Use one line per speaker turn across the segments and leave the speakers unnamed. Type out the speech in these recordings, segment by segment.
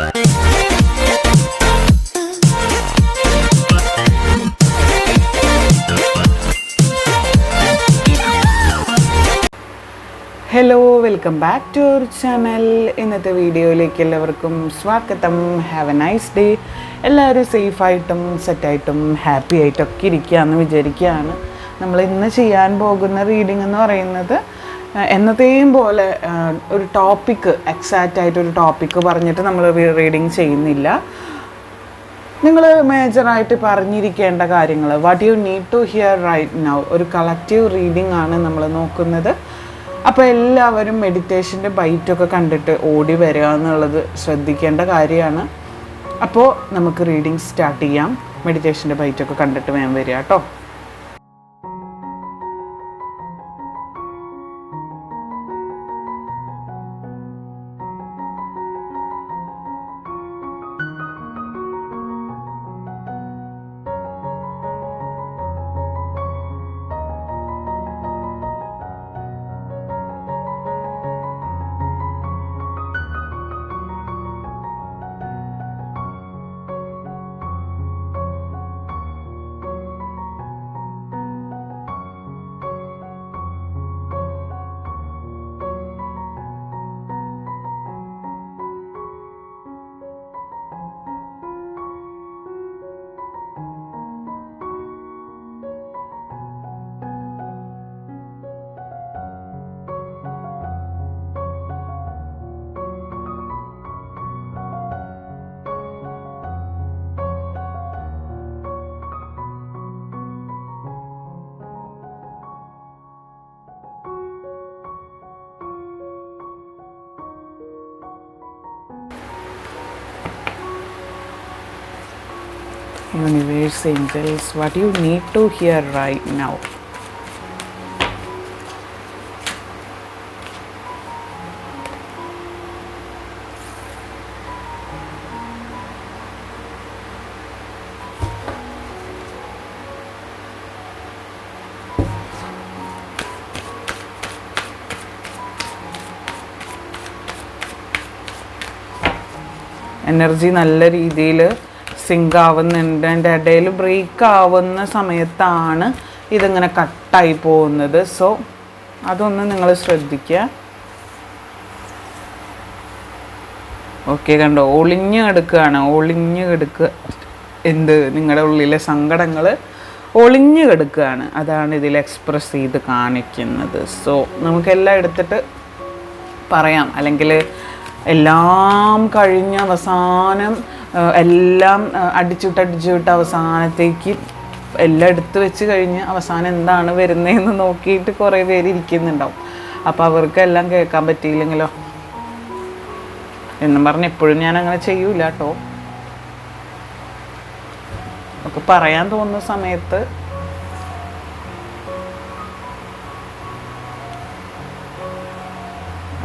Hello welcome back to our channel ഇന്നത്തെ വീഡിയോയിലേക്ക് എല്ലാവർക്കും സ്വാഗതം. ഹാവ് എ നൈസ് ഡേ എല്ലാവരും സേഫായിട്ടും സെറ്റായിട്ടും ഹാപ്പി ആയിട്ടൊക്കെ ഇരിക്കുകയെന്ന് വിചാരിക്കുകയാണ്. നമ്മൾ ഇന്ന് ചെയ്യാൻ പോകുന്ന റീഡിംഗ് എന്ന് പറയുന്നത് എന്നത്തെയും പോലെ ഒരു ടോപ്പിക്ക് എക്സാക്റ്റ് ആയിട്ട് ഒരു ടോപ്പിക്ക് പറഞ്ഞിട്ട് നമ്മൾ റീഡിങ് ചെയ്യുന്നില്ല. നിങ്ങൾ മേജറായിട്ട് പറഞ്ഞിരിക്കേണ്ട കാര്യങ്ങൾ what you need to hear right now ഒരു കളക്റ്റീവ് റീഡിംഗ് ആണ് നമ്മൾ നോക്കുന്നത്. അപ്പോൾ എല്ലാവരും മെഡിറ്റേഷന്റെ ബൈറ്റൊക്കെ കണ്ടിട്ട് ഓടി വരിക എന്നുള്ളത് ശ്രദ്ധിക്കേണ്ട കാര്യമാണ്. അപ്പോൾ നമുക്ക് റീഡിംഗ് സ്റ്റാർട്ട് ചെയ്യാം. മെഡിറ്റേഷന്റെ ബൈറ്റൊക്കെ കണ്ടിട്ട് വേഗം വരിക കേട്ടോ. Universe angels, what you need to hear right now. Energy നല്ല രീതിയിൽ സിങ്ക് ആവുന്നുണ്ട് എന്റെ ഇടയിൽ ബ്രേക്ക് ആവുന്ന സമയത്താണ് ഇതിങ്ങനെ കട്ടായി പോകുന്നത്. സോ അതൊന്ന് നിങ്ങൾ ശ്രദ്ധിക്കുക ഓക്കെ കണ്ടോ? ഒളിഞ്ഞ് കിടക്കുകയാണ്. ഒളിഞ്ഞ് കിടക്കുക. എന്ത്? നിങ്ങളുടെ ഉള്ളിലെ സങ്കടങ്ങൾ ഒളിഞ്ഞ് കിടക്കുകയാണ്. അതാണ് ഇതിൽ എക്സ്പ്രസ് ചെയ്ത് കാണിക്കുന്നത്. സോ നമുക്കെല്ലാം എടുത്തിട്ട് പറയാം. അല്ലെങ്കിൽ എല്ലാം കഴിഞ്ഞ അവസാനം എല്ലാം അടിച്ചുവിട്ട് അവസാനത്തേക്ക് എല്ലാം എടുത്തു വെച്ച് കഴിഞ്ഞ് അവസാനം എന്താണ് വരുന്നതെന്ന് നോക്കിയിട്ട് കുറേ പേര് ഇരിക്കുന്നുണ്ടാവും. അപ്പോൾ അവർക്കെല്ലാം കേൾക്കാൻ പറ്റിയില്ലെങ്കിലോ? എന്നും പറഞ്ഞ് എപ്പോഴും ഞാൻ അങ്ങനെ ചെയ്യൂല കേട്ടോ ഒക്കെ പറയാൻ തോന്നുന്ന സമയത്ത്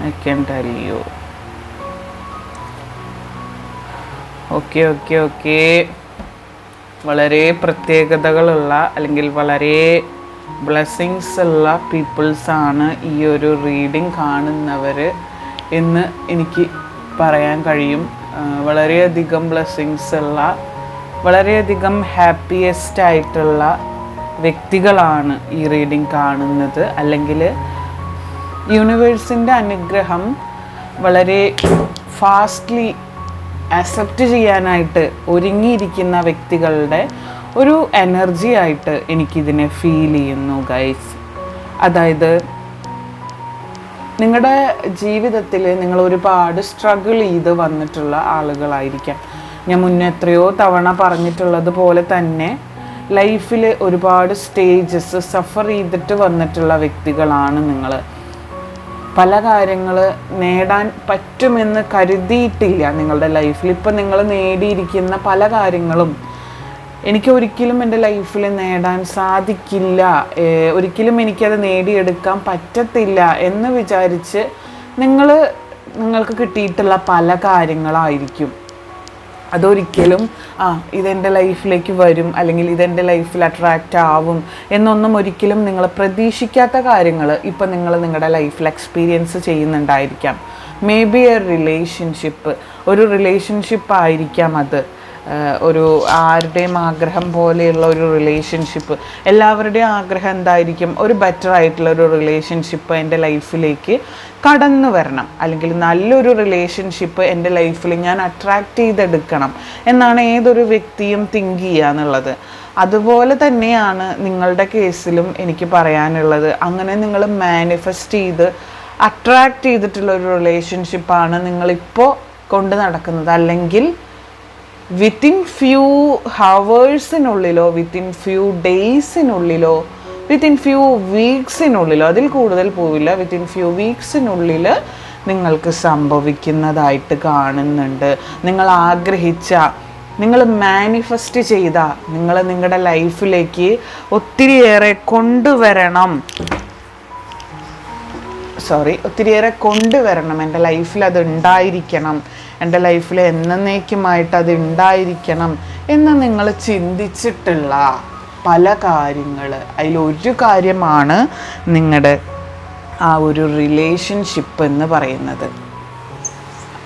I can tell you. Okay okay okay. വളരെ പ്രത്യേകതകളുള്ള അല്ലെങ്കിൽ വളരെ ബ്ലെസ്സിങ്സ് ഉള്ള പീപ്പിൾസ് ആണ് ഈ ഒരു റീഡിങ് കാണുന്നവർ എന്ന് എനിക്ക് പറയാൻ കഴിയും. വളരെയധികം ബ്ലെസ്സിങ്സ് ഉള്ള വളരെയധികം ഹാപ്പിയസ്റ്റ് ആയിട്ടുള്ള വ്യക്തികളാണ് ഈ റീഡിങ് കാണുന്നത്. അല്ലെങ്കിൽ യൂണിവേഴ്സിന്റെ അനുഗ്രഹം വളരെ ഫാസ്റ്റ്ലി അക്സെപ്റ്റ് ചെയ്യാനായിട്ട് ഒരുങ്ങിയിരിക്കുന്ന വ്യക്തികളുടെ ഒരു എനർജി ആയിട്ട് എനിക്കിതിനെ ഫീൽ ചെയ്യുന്നു ഗൈസ് അതായത് നിങ്ങളുടെ ജീവിതത്തിൽ നിങ്ങൾ ഒരുപാട് സ്ട്രഗിൾ ചെയ്ത് വന്നിട്ടുള്ള ആളുകളായിരിക്കാം. ഞാൻ മുന്നേ എത്രയോ തവണ പറഞ്ഞിട്ടുള്ളത് പോലെ തന്നെ ലൈഫിൽ ഒരുപാട് സ്റ്റേജസ് സഫർ ചെയ്തിട്ട് വന്നിട്ടുള്ള വ്യക്തികളാണ് നിങ്ങൾ പല കാര്യങ്ങൾ നേടാൻ പറ്റുമെന്ന് കരുതിയിട്ടില്ല നിങ്ങളുടെ ലൈഫിൽ. ഇപ്പം നിങ്ങൾ നേടിയിരിക്കുന്ന പല കാര്യങ്ങളും എനിക്ക് ഒരിക്കലും എന്റെ ലൈഫിൽ നേടാൻ സാധിക്കില്ല. ഒരിക്കലും എനിക്കത് നേടിയെടുക്കാൻ പറ്റത്തില്ല എന്ന് വിചാരിച്ച് നിങ്ങൾ നിങ്ങൾക്ക് കിട്ടിയിട്ടുള്ള പല കാര്യങ്ങളായിരിക്കും. അതൊരിക്കലും ആ ഇതെന്റെ ലൈഫിലേക്ക് വരും അല്ലെങ്കിൽ ഇതെന്റെ ലൈഫിൽ അട്രാക്റ്റ് ആവും എന്നൊന്നും ഒരിക്കലും നിങ്ങൾ പ്രതീക്ഷിക്കാത്ത കാര്യങ്ങൾ ഇപ്പം നിങ്ങൾ നിങ്ങളുടെ ലൈഫിൽ എക്സ്പീരിയൻസ് ചെയ്യുന്നുണ്ടായിരിക്കാം. മേ ബി എ റിലേഷൻഷിപ്പ് ഒരു റിലേഷൻഷിപ്പ് ആയിരിക്കാം അത്. ഒരു ആരുടെയും ആഗ്രഹം പോലെയുള്ള ഒരു റിലേഷൻഷിപ്പ് എല്ലാവരുടെയും ആഗ്രഹം എന്തായിരിക്കും? ഒരു ബെറ്റർ ആയിട്ടുള്ള ഒരു റിലേഷൻഷിപ്പ് എന്റെ ലൈഫിലേക്ക് കടന്നു വരണം. അല്ലെങ്കിൽ നല്ലൊരു റിലേഷൻഷിപ്പ് എന്റെ ലൈഫിൽ ഞാൻ അട്രാക്റ്റ് ചെയ്തെടുക്കണം എന്നാണ് ഏതൊരു വ്യക്തിയും തിങ്ക് ചെയ്യുക എന്നുള്ളത്. അതുപോലെ തന്നെയാണ് നിങ്ങളുടെ കേസിലും എനിക്ക് പറയാനുള്ളത്. അങ്ങനെ നിങ്ങൾ മാനിഫെസ്റ്റ് ചെയ്ത് അട്രാക്റ്റ് ചെയ്തിട്ടുള്ള ഒരു റിലേഷൻഷിപ്പാണ് നിങ്ങളിപ്പോൾ കൊണ്ട് നടക്കുന്നത്. അല്ലെങ്കിൽ വിത്തിൻ ഫ്യൂ ഹവേഴ്സിനുള്ളിലോ വിത്തിൻ ഫ്യൂ ഡേയ്സിനുള്ളിലോ വിത്തിൻ ഫ്യൂ വീക്സിനുള്ളിലോ അതിൽ കൂടുതൽ പോവില്ല വിത്തിൻ ഫ്യൂ വീക്സിനുള്ളിൽ നിങ്ങൾക്ക് സംഭവിക്കുന്നതായിട്ട് കാണുന്നുണ്ട്. നിങ്ങൾ ആഗ്രഹിച്ച നിങ്ങൾ മാനിഫെസ്റ്റ് ചെയ്ത നിങ്ങൾ നിങ്ങളുടെ ലൈഫിലേക്ക് ഒത്തിരിയേറെ കൊണ്ടുവരണം. സോറി ഒത്തിരിയേറെ കൊണ്ടുവരണം. എന്റെ ലൈഫിൽ അത് ഉണ്ടായിരിക്കണം. എന്റെ ലൈഫിൽ എന്നേക്കുമായിട്ട് അത് ഉണ്ടായിരിക്കണം എന്ന് നിങ്ങൾ ചിന്തിച്ചിട്ടുള്ള പല കാര്യങ്ങൾ. അതിലൊരു കാര്യമാണ് നിങ്ങളുടെ ആ ഒരു റിലേഷൻഷിപ്പ് എന്ന് പറയുന്നത്.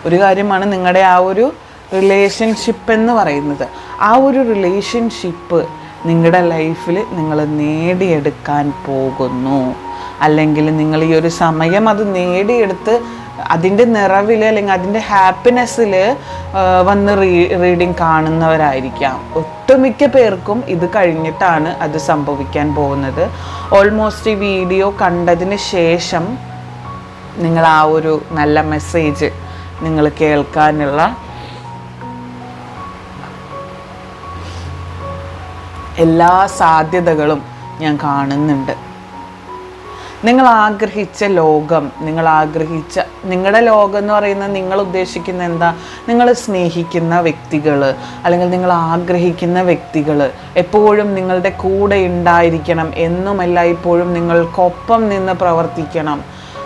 ഒരു കാര്യമാണ് നിങ്ങളുടെ ആ ഒരു റിലേഷൻഷിപ്പ് എന്ന് പറയുന്നത്. ആ ഒരു റിലേഷൻഷിപ്പ് നിങ്ങളുടെ ലൈഫിൽ നിങ്ങൾ നേടിയെടുക്കാൻ പോകുന്നു. അല്ലെങ്കിൽ നിങ്ങൾ ഈ ഒരു സമയം അത് നേടിയെടുത്ത് അതിന്റെ നിറവിൽ അല്ലെങ്കിൽ അതിന്റെ ഹാപ്പിനെസ്സിൽ വന്ന് റീ റീഡിങ് കാണുന്നവരായിരിക്കാം. ഒട്ടുമിക്ക പേർക്കും ഇത് കഴിഞ്ഞിട്ടാണ് അത് സംഭവിക്കാൻ പോകുന്നത്. ഓൾമോസ്റ്റ് ഈ വീഡിയോ കണ്ടതിന് ശേഷം നിങ്ങൾ ആ ഒരു നല്ല മെസ്സേജ് നിങ്ങൾ കേൾക്കാനുള്ള എല്ലാ സാധ്യതകളും ഞാൻ കാണുന്നുണ്ട്. നിങ്ങൾ ആഗ്രഹിച്ച ലോകം നിങ്ങൾ ആഗ്രഹിച്ച നിങ്ങളുടെ ലോകം എന്ന് പറയുന്നത് നിങ്ങൾ ഉദ്ദേശിക്കുന്ന എന്താ? നിങ്ങൾ സ്നേഹിക്കുന്ന വ്യക്തികൾ അല്ലെങ്കിൽ നിങ്ങൾ ആഗ്രഹിക്കുന്ന വ്യക്തികൾ എപ്പോഴും നിങ്ങളുടെ കൂടെ ഉണ്ടായിരിക്കണം എന്നും എല്ലായ്പ്പോഴും നിങ്ങൾക്കൊപ്പം നിന്ന് പ്രവർത്തിക്കണം.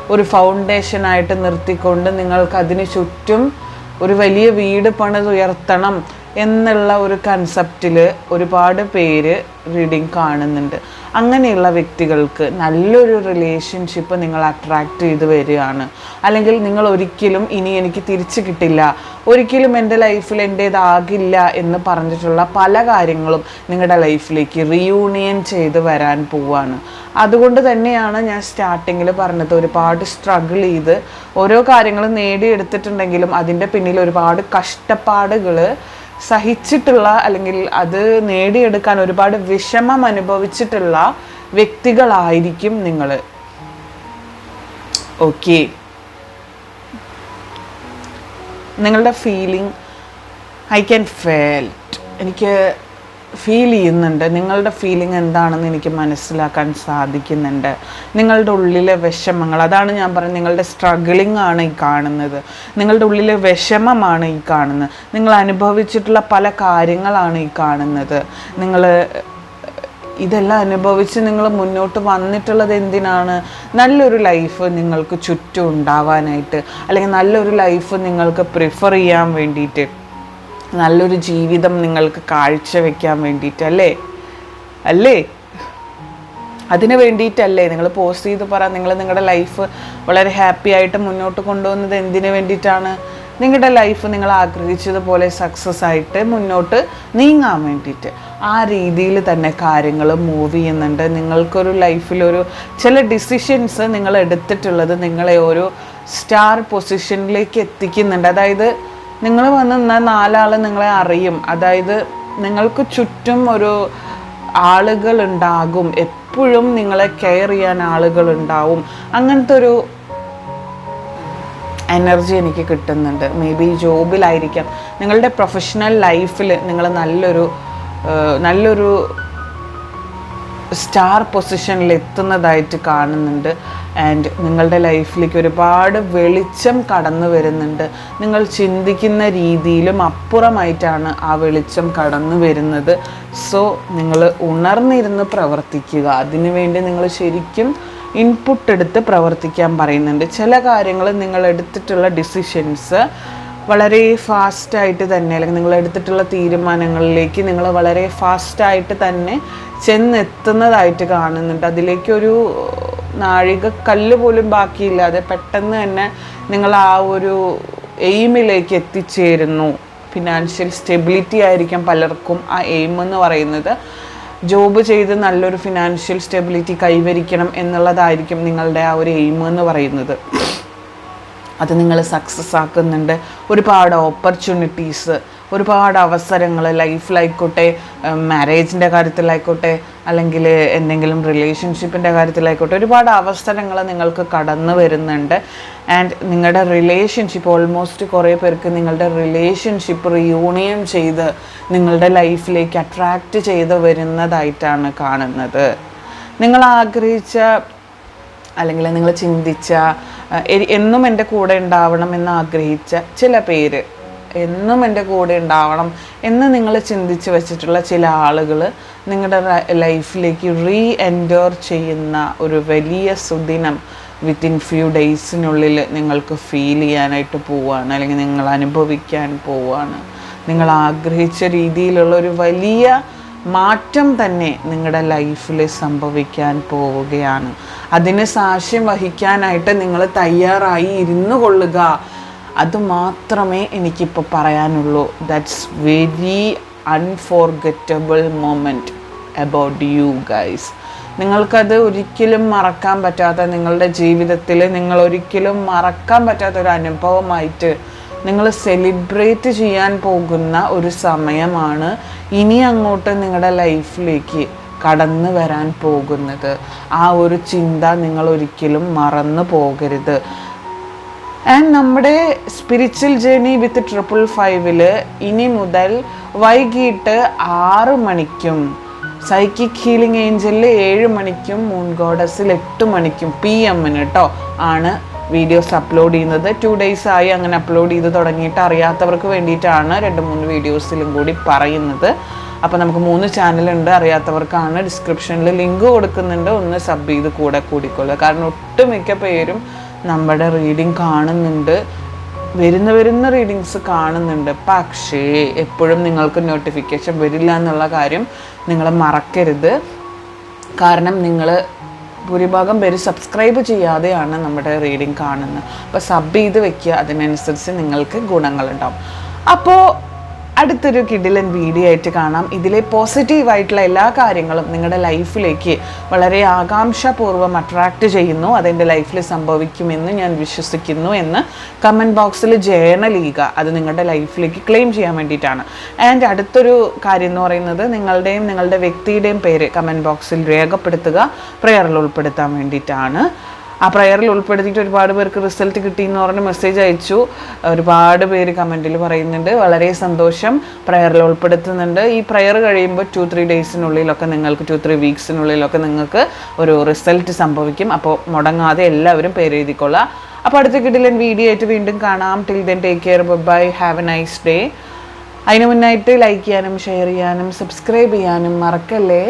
ഒരു ഫൗണ്ടേഷനായിട്ട് നിർത്തിക്കൊണ്ട് നിങ്ങൾക്കതിന് ചുറ്റും ഒരു വലിയ വീട് പണിതുയർത്തണം. എന്നുള്ള ഒരു കൺസെപ്റ്റിൽ ഒരുപാട് പേര് റീഡിങ് കാണുന്നുണ്ട്. അങ്ങനെയുള്ള വ്യക്തികൾക്ക് നല്ലൊരു റിലേഷൻഷിപ്പ് നിങ്ങൾ അട്രാക്റ്റ് ചെയ്ത് വരികയാണ്. അല്ലെങ്കിൽ നിങ്ങൾ ഒരിക്കലും ഇനി എനിക്ക് തിരിച്ചു കിട്ടില്ല ഒരിക്കലും എന്റെ ലൈഫിൽ എന്റേതാകില്ല എന്ന് പറഞ്ഞിട്ടുള്ള പല കാര്യങ്ങളും നിങ്ങളുടെ ലൈഫിലേക്ക് റീയൂണിയൻ ചെയ്ത് വരാൻ പോവാണ്. അതുകൊണ്ട് തന്നെയാണ് ഞാൻ സ്റ്റാർട്ടിങ്ങിൽ പറഞ്ഞത് ഒരുപാട് സ്ട്രഗിൾ ചെയ്ത് ഓരോ കാര്യങ്ങളും നേടിയെടുത്തിട്ടുണ്ടെങ്കിലും അതിന്റെ പിന്നിൽ ഒരുപാട് കഷ്ടപ്പാടുകൾ സഹിച്ചിട്ടുള്ള അല്ലെങ്കിൽ അത് നേടിയെടുക്കാൻ ഒരുപാട് വിഷമം അനുഭവിച്ചിട്ടുള്ള വ്യക്തികളായിരിക്കും നിങ്ങൾ ഓക്കെ നിങ്ങളുടെ ഫീലിംഗ് ഐ ക്യാൻ ഫെൽറ്റ് എനിക്ക് ഫീൽ ചെയ്യുന്നുണ്ട്. നിങ്ങളുടെ ഫീലിംഗ് എന്താണെന്ന് എനിക്ക് മനസ്സിലാക്കാൻ സാധിക്കുന്നുണ്ട്. നിങ്ങളുടെ ഉള്ളിലെ വിഷമങ്ങൾ അതാണ് ഞാൻ പറയുന്നത് നിങ്ങളുടെ സ്ട്രഗിളിംഗ് ആണ് ഈ കാണുന്നത്. നിങ്ങളുടെ ഉള്ളിലെ വിഷമമാണ് ഈ കാണുന്നത്. നിങ്ങൾ അനുഭവിച്ചിട്ടുള്ള പല കാര്യങ്ങളാണ് ഈ കാണുന്നത്. നിങ്ങൾ ഇതെല്ലാം അനുഭവിച്ച് നിങ്ങൾ മുന്നോട്ട് വന്നിട്ടുള്ളത് എന്തിനാണ്? നല്ലൊരു ലൈഫ് നിങ്ങൾക്ക് ചുറ്റും ഉണ്ടാവാനായിട്ട് അല്ലെങ്കിൽ നല്ലൊരു ലൈഫ് നിങ്ങൾക്ക് പ്രിഫർ ചെയ്യാൻ വേണ്ടിയിട്ട് നല്ലൊരു ജീവിതം നിങ്ങൾക്ക് കാഴ്ചവെക്കാൻ വേണ്ടിയിട്ട് അല്ലേ? അല്ലേ അതിന് വേണ്ടിയിട്ടല്ലേ? നിങ്ങൾ പോസ്റ്റ് ചെയ്ത് പറ നിങ്ങൾ നിങ്ങളുടെ ലൈഫ് വളരെ ഹാപ്പി ആയിട്ട് മുന്നോട്ട് കൊണ്ടുപോകുന്നത് എന്തിനു വേണ്ടിയിട്ടാണ്? നിങ്ങളുടെ ലൈഫ് നിങ്ങൾ ആഗ്രഹിച്ചതുപോലെ സക്സസ് ആയിട്ട് മുന്നോട്ട് നീങ്ങാൻ വേണ്ടിയിട്ട്. ആ രീതിയിൽ തന്നെ കാര്യങ്ങൾ മൂവ് ചെയ്യുന്നുണ്ട്. നിങ്ങൾക്കൊരു ലൈഫിലൊരു ചില ഡിസിഷൻസ് നിങ്ങൾ എടുത്തിട്ടുള്ളത് നിങ്ങളെ ഒരു സ്റ്റാർ പൊസിഷനിലേക്ക് എത്തിക്കുന്നുണ്ട്. അതായത് നിങ്ങൾ വന്ന് നിന്നാൽ നാലാൾ നിങ്ങളെ അറിയും. അതായത് നിങ്ങൾക്ക് ചുറ്റും ഒരു ആളുകൾ ഉണ്ടാകും. എപ്പോഴും നിങ്ങളെ കെയർ ചെയ്യാൻ ആളുകൾ ഉണ്ടാവും. അങ്ങനത്തെ ഒരു എനർജി എനിക്ക് കിട്ടുന്നുണ്ട്. മേ ബി ജോബിലായിരിക്കാം. നിങ്ങളുടെ പ്രൊഫഷണൽ ലൈഫിൽ നിങ്ങൾ നല്ലൊരു നല്ലൊരു സ്റ്റാർ പൊസിഷനിൽ എത്തുന്നതായിട്ട് കാണുന്നുണ്ട്. ആൻഡ് നിങ്ങളുടെ ലൈഫിലേക്ക് ഒരുപാട് വെളിച്ചം കടന്നു വരുന്നുണ്ട്. നിങ്ങൾ ചിന്തിക്കുന്ന രീതിയിലും അപ്പുറമായിട്ടാണ് ആ വെളിച്ചം കടന്നു വരുന്നത്. സോ നിങ്ങൾ ഉണർന്നിരുന്ന് പ്രവർത്തിക്കുക. അതിനുവേണ്ടി നിങ്ങൾ ശരിക്കും ഇൻപുട്ട് എടുത്ത് പ്രവർത്തിക്കാൻ പറയുന്നുണ്ട്. ചില കാര്യങ്ങൾ നിങ്ങൾ എടുത്തിട്ടുള്ള ഡിസിഷൻസ് വളരെ ഫാസ്റ്റായിട്ട് തന്നെ അല്ലെങ്കിൽ നിങ്ങൾ എടുത്തിട്ടുള്ള തീരുമാനങ്ങളിലേക്ക് നിങ്ങൾ വളരെ ഫാസ്റ്റായിട്ട് തന്നെ ചെന്നെത്തുന്നതായിട്ട് കാണുന്നുണ്ട്. അതിലേക്കൊരു നാഴിക കല്ല് പോലും ബാക്കിയില്ലാതെ പെട്ടെന്ന് തന്നെ നിങ്ങൾ ആ ഒരു എയിമിലേക്ക് എത്തിച്ചേരുന്നു. ഫിനാൻഷ്യൽ സ്റ്റെബിലിറ്റി ആയിരിക്കും പലർക്കും ആ എയിം എന്ന് പറയുന്നത്. ജോബ് ചെയ്ത് നല്ലൊരു ഫിനാൻഷ്യൽ സ്റ്റെബിലിറ്റി കൈവരിക്കണം എന്നുള്ളതായിരിക്കും നിങ്ങളുടെ ആ ഒരു എയിം എന്ന് പറയുന്നത്. അത് നിങ്ങൾ സക്സസ് ആക്കുന്നുണ്ട്. ഒരുപാട് ഓപ്പർച്യൂണിറ്റീസ് ഒരുപാട് അവസരങ്ങൾ ലൈഫിലായിക്കോട്ടെ മാരേജിന്റെ കാര്യത്തിലായിക്കോട്ടെ അല്ലെങ്കിൽ എന്തെങ്കിലും റിലേഷൻഷിപ്പിന്റെ കാര്യത്തിലായിക്കോട്ടെ ഒരുപാട് അവസരങ്ങൾ നിങ്ങൾക്ക് കടന്നു വരുന്നുണ്ട്. ആൻഡ് നിങ്ങളുടെ റിലേഷൻഷിപ്പ് ഓൾമോസ്റ്റ് കുറേ പേർക്ക് നിങ്ങളുടെ റിലേഷൻഷിപ്പ് റിയൂണിയൻ ചെയ്ത് നിങ്ങളുടെ ലൈഫിലേക്ക് അട്രാക്റ്റ് ചെയ്ത് വരുന്നതായിട്ടാണ് കാണുന്നത്. നിങ്ങൾ ആഗ്രഹിച്ച അല്ലെങ്കിൽ നിങ്ങൾ ചിന്തിച്ച എന്നും എന്റെ കൂടെ ഉണ്ടാവണം എന്ന് ആഗ്രഹിച്ച ചില പേര് എന്നും എന്റെ കൂടെ ഉണ്ടാവണം എന്ന് നിങ്ങൾ ചിന്തിച്ച് വെച്ചിട്ടുള്ള ചില ആളുകൾ നിങ്ങളുടെ ലൈഫിലേക്ക് റീ എന്റോർ ചെയ്യുന്ന ഒരു വലിയ സുദിനം വിത്തിൻ ഫ്യൂ ഡേയ്സിനുള്ളിൽ നിങ്ങൾക്ക് ഫീൽ ചെയ്യാനായിട്ട് പോവുകയാണ് അല്ലെങ്കിൽ നിങ്ങൾ അനുഭവിക്കാൻ പോവുകയാണ് നിങ്ങൾ ആഗ്രഹിച്ച രീതിയിലുള്ള ഒരു വലിയ മാറ്റം തന്നെ നിങ്ങളുടെ ലൈഫിൽ സംഭവിക്കാൻ പോവുകയാണ്. അതിന് സാക്ഷ്യം വഹിക്കാനായിട്ട് നിങ്ങൾ തയ്യാറായി ഇരുന്നു കൊള്ളുക അത് മാത്രമേ എനിക്കിപ്പോൾ പറയാനുള്ളൂ. That's very unforgettable moment about you guys നിങ്ങൾക്കത് ഒരിക്കലും മറക്കാൻ പറ്റാത്ത നിങ്ങളുടെ ജീവിതത്തിൽ നിങ്ങൾ ഒരിക്കലും മറക്കാൻ പറ്റാത്ത ഒരു അനുഭവമായിട്ട് നിങ്ങൾ സെലിബ്രേറ്റ് ചെയ്യാൻ പോകുന്ന ഒരു സമയമാണ് ഇനി അങ്ങോട്ട് നിങ്ങളുടെ ലൈഫിലേക്ക് കടന്നു വരാൻ പോകുന്നത്. ആ ഒരു ചിന്ത നിങ്ങൾ ഒരിക്കലും മറന്നു പോകരുത്. ആൻഡ് നമ്മുടെ സ്പിരിച്വൽ ജേണി വിത്ത് ട്രിപ്പിൾ ഫൈവിൽ ഇനി മുതൽ വൈകിട്ട് ആറ് മണിക്കും സൈക്കിക് ഹീലിംഗ് ഏഞ്ചലിൽ ഏഴ് മണിക്കും മൂൺ ഗോഡസിൽ എട്ട് മണിക്കും പി എമ്മിന് കേട്ടോ ആണ് വീഡിയോസ് അപ്ലോഡ് ചെയ്യുന്നത്. ടു ഡേയ്സ് ആയി അങ്ങനെ അപ്ലോഡ് ചെയ്ത് തുടങ്ങിയിട്ട് അറിയാത്തവർക്ക് വേണ്ടിയിട്ടാണ് രണ്ട് മൂന്ന് വീഡിയോസിലും കൂടി പറയുന്നത്. അപ്പോൾ നമുക്ക് മൂന്ന് ചാനലുണ്ട് അറിയാത്തവർക്കാണ്. ഡിസ്ക്രിപ്ഷനിൽ ലിങ്ക് കൊടുക്കുന്നുണ്ട് ഒന്ന് സബ് ചെയ്ത് കൂടെ കൂടിക്കൊള്ളുക. കാരണം ഒട്ടുമിക്ക പേരും നമ്മുടെ റീഡിംഗ് കാണുന്നുണ്ട്. വരുന്ന വരുന്ന റീഡിങ്സ് കാണുന്നുണ്ട്. പക്ഷേ എപ്പോഴും നിങ്ങൾക്ക് നോട്ടിഫിക്കേഷൻ വരില്ല എന്നുള്ള കാര്യം നിങ്ങൾ മറക്കരുത്. കാരണം നിങ്ങൾ ഭൂരിഭാഗം പേര് സബ്സ്ക്രൈബ് ചെയ്യാതെയാണ് നമ്മുടെ റീഡിങ് കാണുന്നത്. അപ്പോൾ സബ് ചെയ്ത് വെക്കുക അതിനനുസരിച്ച് നിങ്ങൾക്ക് ഗുണങ്ങളുണ്ടാവും. അപ്പോൾ അടുത്തൊരു കിഡിലൻ വീഡിയോ ആയിട്ട് കാണാം. ഇതിലെ പോസിറ്റീവായിട്ടുള്ള എല്ലാ കാര്യങ്ങളും നിങ്ങളുടെ ലൈഫിലേക്ക് വളരെ ആകാംക്ഷാപൂർവം അട്രാക്റ്റ് ചെയ്യുന്നു. അതെന്റെ ലൈഫിൽ സംഭവിക്കുമെന്ന് ഞാൻ വിശ്വസിക്കുന്നു എന്ന് കമന്റ് ബോക്സിൽ ജേണൽ ചെയ്യുക അത് നിങ്ങളുടെ ലൈഫിലേക്ക് ക്ലെയിം ചെയ്യാൻ വേണ്ടിയിട്ടാണ്. ആൻഡ് അടുത്തൊരു കാര്യം എന്ന് പറയുന്നത് നിങ്ങളുടെയും നിങ്ങളുടെ വ്യക്തിയുടെയും പേര് കമന്റ് ബോക്സിൽ രേഖപ്പെടുത്തുക പ്രെയറിൽ ഉൾപ്പെടുത്താൻ വേണ്ടിയിട്ടാണ്. ആ പ്രയറിൽ ഉൾപ്പെടുത്തിയിട്ട് ഒരുപാട് പേർക്ക് റിസൾട്ട് കിട്ടി എന്ന് പറഞ്ഞ് മെസ്സേജ് അയച്ചു. ഒരുപാട് പേര് കമന്റിൽ പറയുന്നുണ്ട്. വളരെ സന്തോഷം പ്രയറിൽ ഉൾപ്പെടുത്തുന്നുണ്ട്. ഈ പ്രയർ കഴിയുമ്പോൾ ടു ത്രീ ഡേയ്സിനുള്ളിലൊക്കെ നിങ്ങൾക്ക് ടു ത്രീ വീക്സിനുള്ളിലൊക്കെ നിങ്ങൾക്ക് ഒരു റിസൾട്ട് സംഭവിക്കും. അപ്പോൾ മുടങ്ങാതെ എല്ലാവരും പേര് എഴുതിക്കൊള്ളാം അപ്പോൾ അടുത്ത കിട്ടില്ല വീഡിയോ ആയിട്ട് വീണ്ടും കാണാം. Till then take care bye have a nice day അതിനു മുന്നായിട്ട് ലൈക്ക് ചെയ്യാനും ഷെയർ ചെയ്യാനും സബ്സ്ക്രൈബ് ചെയ്യാനും മറക്കല്ലേ?